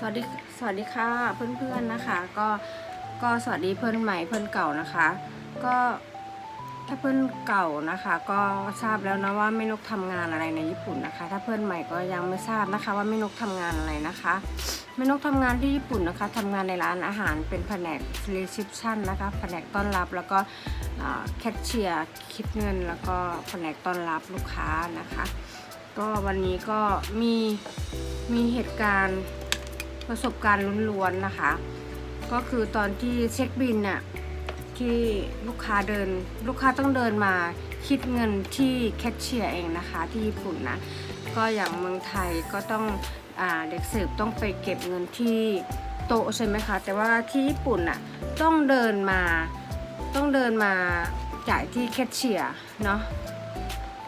สวัสดีสวัสดีค่ะเพื่อนๆนะคะก็ก็สวัสดีเพื่อนใหม่เพื่อนเก่านะคะ ก็ถ้าเพื่อนเก่านะคะ ก็ทราบแล้วนะว่าแม่นกทำงานอะไรในญี่ปุ่นนะคะ ถ้าเพื่อนใหม่ก็ยังไม่ทราบนะคะ ว่าแม่นกทำงานอะไรนะคะแม่นกทำงานที่ญี่ปุ่นนะคะทำงานในร้านอาหารเป็นแผนกรีเซพชันนะคะแผนกต้อนรับแล้วก็แคชเชียร์คิดเงิน แล้วก็แผนกต้อนรับลูกค้านะคะ ก็วันนี้ก็มีมีเหตุการณ์ ประสบการณ์ล้วนๆนะคะ ก็คือตอนที่เช็คบินน่ะที่ลูกค้าเดิน ลูกค้าต้องเดินมาคิดเงินที่แคชเชียร์เองนะคะที่ญี่ปุ่นนะก็อย่างเมืองไทยก็ต้องอเด็กสืบต้องไปเก็บเงินที่โต๊ะใช่ไหมคะแต่ว่าที่ญี่ปุ่นน่ะต้องเดินมาต้องเดินมาจ่ายที่แคชเชียร์เนาะ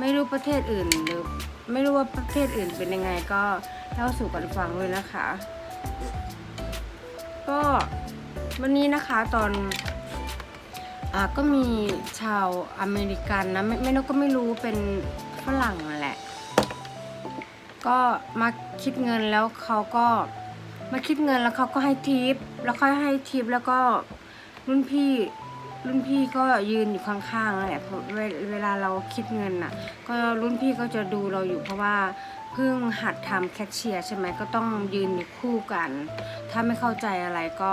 ไม่รู้ประเทศอื่นหรือไม่รู้ว่าประเทศอื่นเป็นยังไงก็เล่าสู่กันฟังด้วยนะคะ ก็วันนี้นะคะตอนอาก็มีชาวอเมริกันนะไม่ไม่นกก็ไม่รู้เป็นฝรั่งแหละ ก็มาคิดเงินแล้วเขาก็มาคิดเงินแล้วเขาก็ให้ทิปแล้วค่อยให้ทิปแล้วก็รุ่นพี่ รุ่นพี่ก็ยืนอยู่ข้างๆนั่นแหละเพราะเวลาเราคิดเงินน่ะ ก็รุ่นพี่ก็จะดูเราอยู่เพราะว่าเพิ่งหัดทำแคชเชียร์ใช่ไหมก็ต้องยืนอยู่คู่กัน ถ้าไม่เข้าใจอะไรก็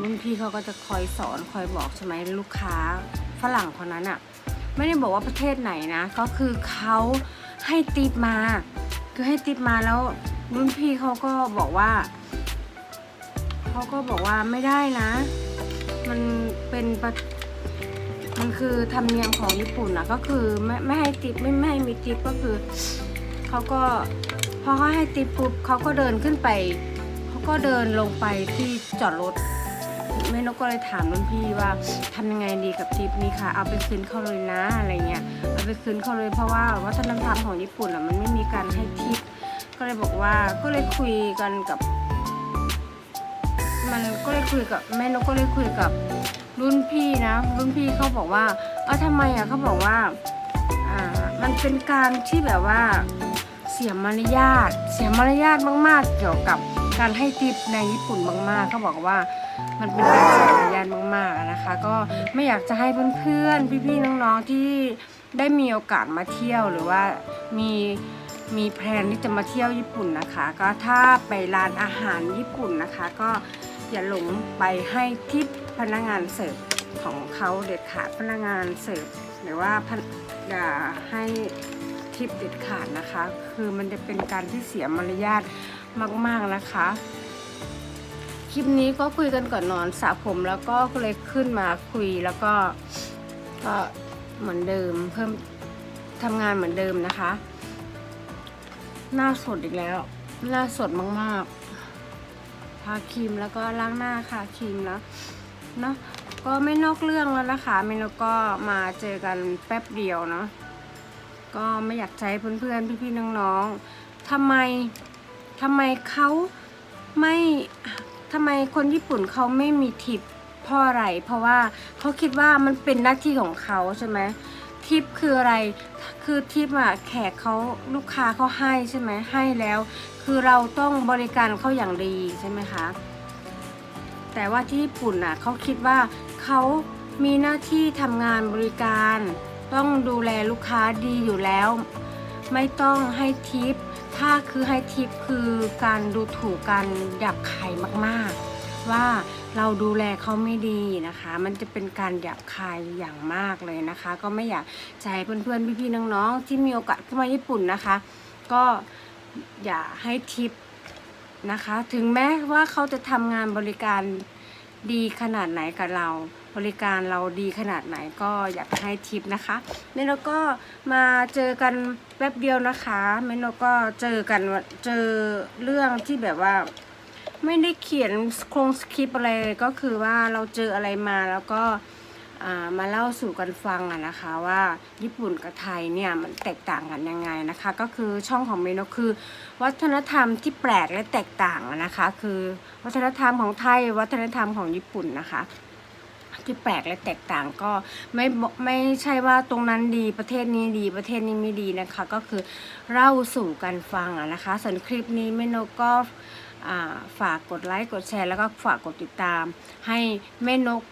รุ่นพี่เขาก็จะคอยสอนคอยบอกใช่ไหมลูกค้าฝรั่งคนนั้นอะไม่ได้บอกว่าประเทศไหนนะ ก็คือเขาให้ติปมา คือให้ติปมาแล้วรุ่นพี่เขาก็บอกว่าเขาก็บอกว่าไม่ได้นะ มัน เป็นประมันคือธรรมเนียมของญี่ปุ่นนะก็คือไม่ไม่ให้ติปไม่ไม่ให้มีติปก็คือเขาก็พอเขาให้ติปปุ๊บเขาก็เดินขึ้นไปเขาก็เดินลงไปที่จอดรถแม่นกก็เลยถามรุ่นพี่ว่าทำยังไงดีกับทิปนี้ค่ะ เอาไปคืนเขาเลยนะอะไรเงี้ยเอาไปคืนเขาเลยเพราะว่าวัฒนธรรมของญี่ปุ่นอะมันไม่มีการให้ทิปก็เลยบอกว่าก็เลยคุยกันกับ มันก็เลยคุยกับแม่นกก็เลยคุยกับ รุ่นพี่นะ รุ่นพี่เขาบอกว่า เออทำไมอะเขาบอกว่า อ่า มันเป็นการที่แบบว่าเสียมารยาท เสียมารยาทมาก ๆ เกี่ยวกับการให้ทิปในญี่ปุ่นมาก ๆ เขาบอกว่ามันเป็นการเสียมารยาทมากๆนะคะ ก็ไม่อยากจะให้เพื่อนๆ พี่ๆ น้องๆ ที่ได้มีโอกาสมาเที่ยวหรือว่ามีมีแพลนที่จะมาเที่ยวญี่ปุ่นนะคะ ก็ถ้าไปร้านอาหารญี่ปุ่นนะคะ ก็ อย่าหลงไปให้ทิปพนักงานเสิร์ฟของเขาเด็ดขาดพนักงานเสิร์ฟหรือว่าอย่าให้ทิปเด็ดขาดนะคะ คือมันจะเป็นการที่เสียมารยาทมากๆนะคะ คลิปนี้ก็คุยกันก่อนนอนสระผมแล้วก็เลยขึ้นมาคุยแล้วก็ก็เหมือนเดิมเพิ่มทำงานเหมือนเดิมนะคะ หน้าสดอีกแล้ว หน้าสดมากๆาครีมแล้วก็ล้างหน้าค่ะครีมแล้วเนาะก็ไม่นอกเรื่องแล้วนะคะไม่นกก็มาเจอกันแป๊บเดียวเนาะก็ไม่อยากใช้เพื่อนๆพี่ๆน้องๆทำไมทำไมเขาไม่ทำไมคนญี่ปุ่นเขาไม่มีทิปเพราะอะไรเพราะว่าเขาคิดว่ามันเป็นหน้าที่ของเขาใช่ไหมทิปคืออะไร คือทิปอะแขกเขาลูกค้าเขาให้ใช่ไหมให้แล้ว คือเราต้องบริการเขาอย่างดีใช่ไหมคะ แต่ว่าที่ญี่ปุ่นน่ะเขาคิดว่าเขามีหน้าที่ทำงานบริการ ต้องดูแลลูกค้าดีอยู่แล้ว ไม่ต้องให้ทิป ถ้าคือให้ทิปคือการดูถูกการหยาบคายมากๆ ว่า เราดูแลเขาไม่ดีนะคะ มันจะเป็นการหยาบคายอย่างมากเลยนะคะ ก็ไม่อยากให้เพื่อนๆพี่ๆน้องๆที่มีโอกาสเข้ามาญี่ปุ่นนะคะ ก็อย่าให้ทิปนะคะ ถึงแม้ว่าเขาจะทำงานบริการดีขนาดไหนกับเรา บริการเราดีขนาดไหนก็อยากให้ทิปนะคะเมโนก็มาเจอกันแป๊บเดียวนะคะเมโนก็เจอกันเจอเรื่องที่แบบว่า ไม่ได้เขียนโครงสคริปอะไรก็คือว่าเราเจออะไรมาแล้วก็มาเล่าสู่กันฟังอะนะคะว่าญี่ปุ่นกับไทยเนี่ยมันแตกต่างกันยังไงนะคะ ก็คือช่องของเมโนคือ วัฒนธรรมที่แปลกและแตกต่างนะคะ คือวัฒนธรรมของไทย วัฒนธรรมของญี่ปุ่นนะคะ ที่แปลกและแตกต่างก็ไม่ไม่ใช่ว่าตรงนั้นดีประเทศนี้ดีประเทศนี้ไม่ดีนะคะ ก็คือเล่าสู่กันฟังอะนะคะส่วนคลิปนี้แม่นกก็อ่า ฝากกดไลค์กดแชร์แล้วก็ฝากกดติดตาม ให้แม่นก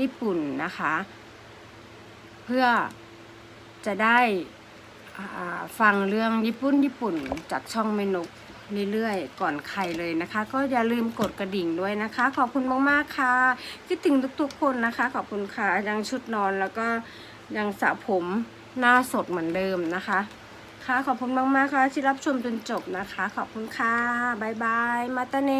ญี่ปุ่นนะคะ เพื่อจะได้ฟังเรื่องญี่ปุ่นญี่ปุ่นจากช่องแม่นกเรื่อยๆ ก่อนใครเลยนะคะ ก็อย่าลืมกดกระดิ่งด้วยนะคะ ขอบคุณมากๆค่ะคิดถึงทุกๆคนนะคะ ขอบคุณค่ะยังชุดนอนแล้วก็ยังสระผมหน้าสดเหมือนเดิมนะคะ ค่ะขอบคุณมากๆค่ะที่รับชมจนจบนะคะ ขอบคุณค่ะบ๊ายบายมาตาเน